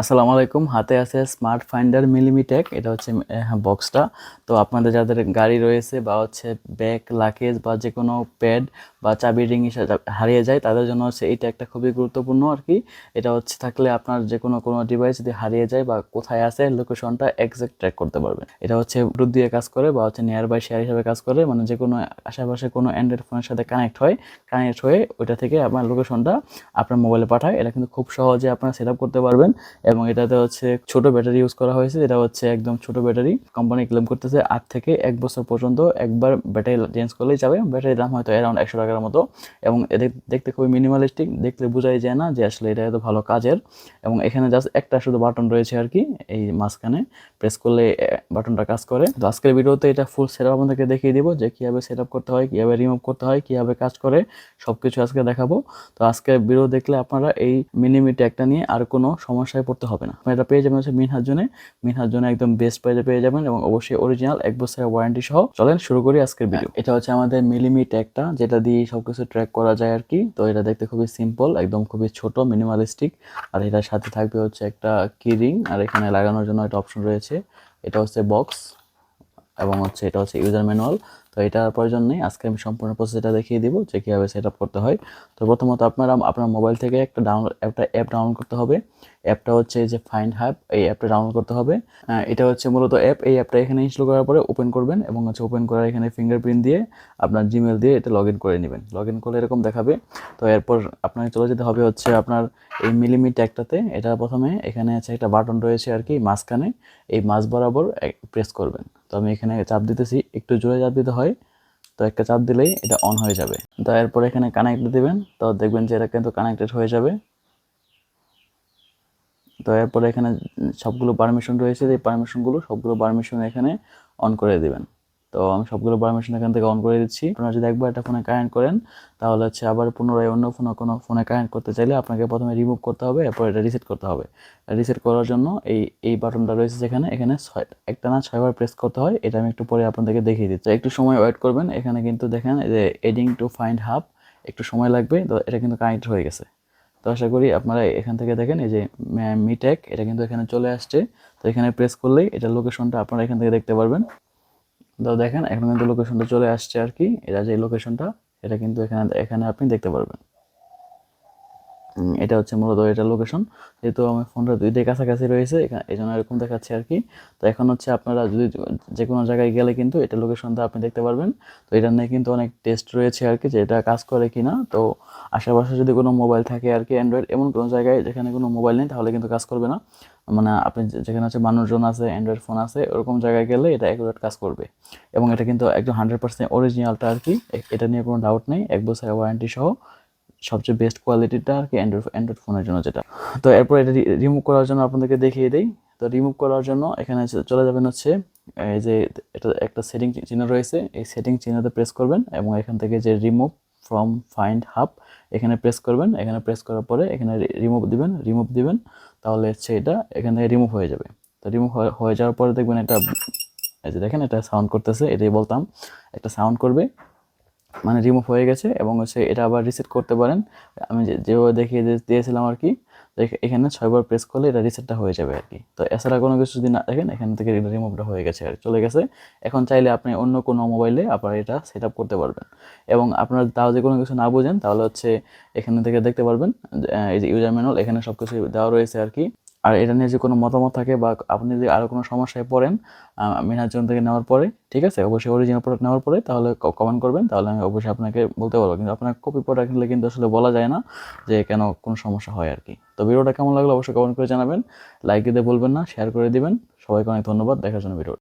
আসসালামু আলাইকুম। হাতে আছে স্মার্ট ফাইন্ডার মিলিমিটেক এটা হচ্ছে বক্সটা তো আপনাদের যাদের গাড়ি রয়েছে বা হচ্ছে ব্যাগ লাকেজ বা যে কোনো প্যাড বা চাবি রিং হারিয়ে যায়, তাদের জন্য হচ্ছে এটা একটা খুবই গুরুত্বপূর্ণ আর কি। এটা হচ্ছে থাকলে আপনার যে কোনো কোনো ডিভাইস যদি হারিয়ে যায় বা কোথায় আছে লোকেশনটা এক্সাক্ট ট্র্যাক করতে পারবেন। এটা হচ্ছে ব্লুটুথ দিয়ে কাজ করে বা হচ্ছে নিয়ার বাই শেয়ার হিসাবে কাজ করে। মানে যে কোনো আশেপাশে কোনো অ্যান্ড্রয়েড ফোনের সাথে কানেক্ট হয় কানেক্ট হয়ে ওইটা থেকে আপনার লোকেশনটা আপনার মোবাইলে পাঠায়। এটা কিন্তু খুব সহজে আপনারা সেট করতে পারবেন। এবং এটাতে হচ্ছে ছোট ব্যাটারি ইউজ করা হয়েছে। এটা হচ্ছে একদম ছোট ব্যাটারি। কোম্পানি ক্লেম করতেছে আট থেকে এক বছর পর্যন্ত একবার ব্যাটারি চেঞ্জ করলেই যাবে। ব্যাটারির দাম হয়তো অ্যারাউন্ড একশো টাকার মতো। এবং এদের দেখতে খুবই মিনিমালিস্টিক দেখলে বোঝাই যায় না যে আসলে এটা এত ভালো কাজের। এবং এখানে জাস্ট একটা শুধু বাটন রয়েছে আর কি এই মাঝখানে। প্রেস করলে বাটনটা কাজ করে। তো আজকের ভিডিওতে এটা ফুল সেট আপনাদেরকে দেখিয়ে দিব যে কীভাবে সেট করতে হয়, কীভাবে রিমুভ করতে হয়, কীভাবে কাজ করে সব কিছু আজকে দেখাবো। তো আজকের ভিডিও দেখলে আপনারা এই মিনিমি ট্যাগটা নিয়ে আর কোনো সমস্যায় পড়তে হবে না। এটা পেয়ে যাবেন হচ্ছে মিনহার জন্য মিনহার একদম বেস্ট প্রাইজে পেয়ে যাবেন এবং অবশ্যই অরিজিনাল এক বছরের ওয়ারেন্টি সহ। চলেন শুরু করি আজকের ভিডিও এটা হচ্ছে আমাদের মিলিমি ট্যাগটা যেটা দিয়ে সবকিছু ট্র্যাক করা যায় আর কি। তো এটা দেখতে খুবই সিম্পল একদম খুবই ছোট মিনিমালিস্টিক আর এটার সাথে থাকবে হচ্ছে একটা কি রিং আর এখানে লাগানোর জন্য একটা অপশন রয়েছে। এটা হচ্ছে বক্স এবং হচ্ছে এটা হচ্ছে ইউজার ম্যানুয়াল তো এটার প্রয়োজন নেই। আজকে আমি সম্পূর্ণ প্রসেসটা দেখিয়ে দিব যে কীভাবে সেট করতে হয়। তো প্রথমত আপনারা, আপনার মোবাইল থেকে একটা ডাউনলোড একটা অ্যাপ ডাউনলোড করতে হবে। অ্যাপটা হচ্ছে যে ফাইন্ড হ্যাপ এই অ্যাপটা ডাউনলোড করতে হবে। এটা হচ্ছে মূলত অ্যাপ এই অ্যাপটা এখানে ইনস্টল করার পরে ওপেন করবেন এবং হচ্ছে ওপেন করার এখানে ফিঙ্গারপ্রিন্ট দিয়ে আপনার জিমেল দিয়ে এটা লগ ইন করে নেবেন। লগ ইন করলে এরকম দেখাবে। তো এরপর আপনাকে চলে যেতে হবে হচ্ছে আপনার এই মিলিমি ট্যাগটাতে এটা প্রথমে এখানে আছে একটা বাটন রয়েছে আর কি, মাঝখানে। এই মাঝ বরাবর প্রেস করবেন। তো আমি এখানে চাপ দিতেছি, একটু জোরে চাপ দিতে হয়। তো একটা চাপ দিলেই এটা অন হয়ে যাবে। তো এরপর এখানে কানেক্ট দিবেন, তো দেখবেন যে এটা কিন্তু কানেক্টেড হয়ে যাবে। তো এরপরে এখানে সবগুলো পারমিশন রয়েছে, এই পারমিশনগুলো সবগুলো পারমিশন এখানে অন করে দিবেন। তো আমি সবগুলো পারমিশন এখান থেকে অন করে দিচ্ছি। আপনারা যদি একবার একটা ফোনে কানেক্ট করেন, তাহলে হচ্ছে আবার পুনরায় অন্য ফোনে কোনো ফোনে কানেক্ট করতে চাইলে আপনাকে প্রথমে রিমুভ করতে হবে, এরপর এটা রিসেট করতে হবে। রিসেট করার জন্য এই এই বাটনটা রয়েছে যেখানে, এখানে ছয়, একটা না ছয়বার প্রেস করতে হয়, এটা আমি একটু পরে আপনাদেরকে দেখিয়ে দিচ্ছি। একটু সময় ওয়েট করবেন, এখানে কিন্তু দেখেন যে এডিং টু ফাইন্ড হাব একটু সময় লাগবে, তো এটা কিন্তু কানেক্ট হয়ে গেছে। তো আশা করি আপনারা এখান থেকে দেখেন এই যে মিটেক এটা কিন্তু এখানে চলে আসছে। তো এখানে প্রেস করলেই এটা লোকেশনটা আপনারা এখান থেকে দেখতে পারবেন। তো দেখেন, এখন কিন্তু লোকেশনটা চলে আসছে আর কি। এরা যে লোকেশনটা এটা কিন্তু এখানে এখানে আপনি দেখতে পারবেন। এটা হচ্ছে মূলত এটা লোকেশন যেহেতু আমার ফোনটা দুইটাই কাছাকাছি রয়েছে এই জন্য এরকম দেখাচ্ছে আর কি। তো এখন হচ্ছে আপনারা যদি যে কোনো জায়গায় গেলে কিন্তু এটা লোকেশনটা আপনি দেখতে পারবেন। তো এটা নিয়ে কিন্তু অনেক টেস্ট রয়েছে আর কি যে এটা কাজ করে কি না তো আশেপাশে যদি কোনো মোবাইল থাকে আর কি অ্যান্ড্রয়েড এমন কোনো জায়গায় যেখানে কোনো মোবাইল নেই, তাহলে কিন্তু কাজ করবে না। মানে আপনি যেখানে হচ্ছে মানুষজন আছে অ্যান্ড্রয়েড ফোন আছে, ওরকম জায়গায় গেলে এটা অ্যাকুরেট কাজ করবে। এবং এটা কিন্তু একদম হান্ড্রেড পার্সেন্ট অরিজিনালটা আর কি। এটা নিয়ে কোনো ডাউট নেই। এক বছরের ওয়ারেন্টি সহ সবচেয়ে বেস্ট কোয়ালিটিটা আর কি অ্যান্ড্রয়েড অ্যান্ড্রয়েড ফোনের জন্য যেটা। তো এরপর এটা রিমুভ করার জন্য আপনাদেরকে দেখিয়ে দিই। তো রিমুভ করার জন্য এখানে চলে যাবেন হচ্ছে, এই যে এটা একটা সেটিং চিহ্ন রয়েছে। এই সেটিং চিহ্নতে প্রেস করবেন এবং এখান থেকে যে রিমুভ ফ্রম ফাইন্ড হাব এখানে প্রেস করবেন। এখানে প্রেস করার পরে এখানে রিমুভ দিবেন রিমুভ দিবেন। তাহলে হচ্ছে এটা এখান থেকে রিমুভ হয়ে যাবে। তো রিমুভ হয়ে যাওয়ার পরে দেখবেন এটা, এই যে দেখেন এটা সাউন্ড করতেছে, এটাই বলতাম। একটা সাউন্ড করবে। মানে রিমুভ হয়ে গেছে এবং হচ্ছে এটা আবার রিসেট করতে পারেন। আমি যেভাবে দেখিয়ে দিয়েছিলাম আর কি এখানে ছয়বার প্রেস করলে এটা রিসেটটা হয়ে যাবে আর কি। তো এছাড়া কোনো কিছু যদি না দেখেন, এখান থেকে রিমুভটা হয়ে গেছে আর চলে গেছে। এখন চাইলে আপনি অন্য কোনো মোবাইলে আপনার এটা সেট আপ করতে পারবেন। এবং আপনার তাও যে কোনো কিছু না বোঝেন, তাহলে হচ্ছে এখানে থেকে দেখতে পারবেন এই যে ইউজার ম্যানুয়াল এখানে সব কিছু দেওয়া রয়েছে আর কি। আর এটা নিয়ে যে কোনো মতামত থাকে বা আপনি যদি আরও কোনো সমস্যায় পড়েন মিনাজন থেকে নেওয়ার পরে, ঠিক আছে? অবশ্যই অরিজিনাল প্রোডাক্ট নেওয়ার পরে তাহলে কমেন্ট করবেন, তাহলে আমি অবশ্যই আপনাকে বলতে পারব। কিন্তু আপনার কপি প্রোডাক্ট নিলে কিন্তু আসলে বলা যায় না যে কেন কোনো সমস্যা হয় আর কি। তো ভিডিওটা কেমন লাগল অবশ্যই কমেন্ট করে জানাবেন। লাইক দিতে বলবেন না শেয়ার করে দিবেন। সবাইকে অনেক ধন্যবাদ। দেখার জন্য ভিডিও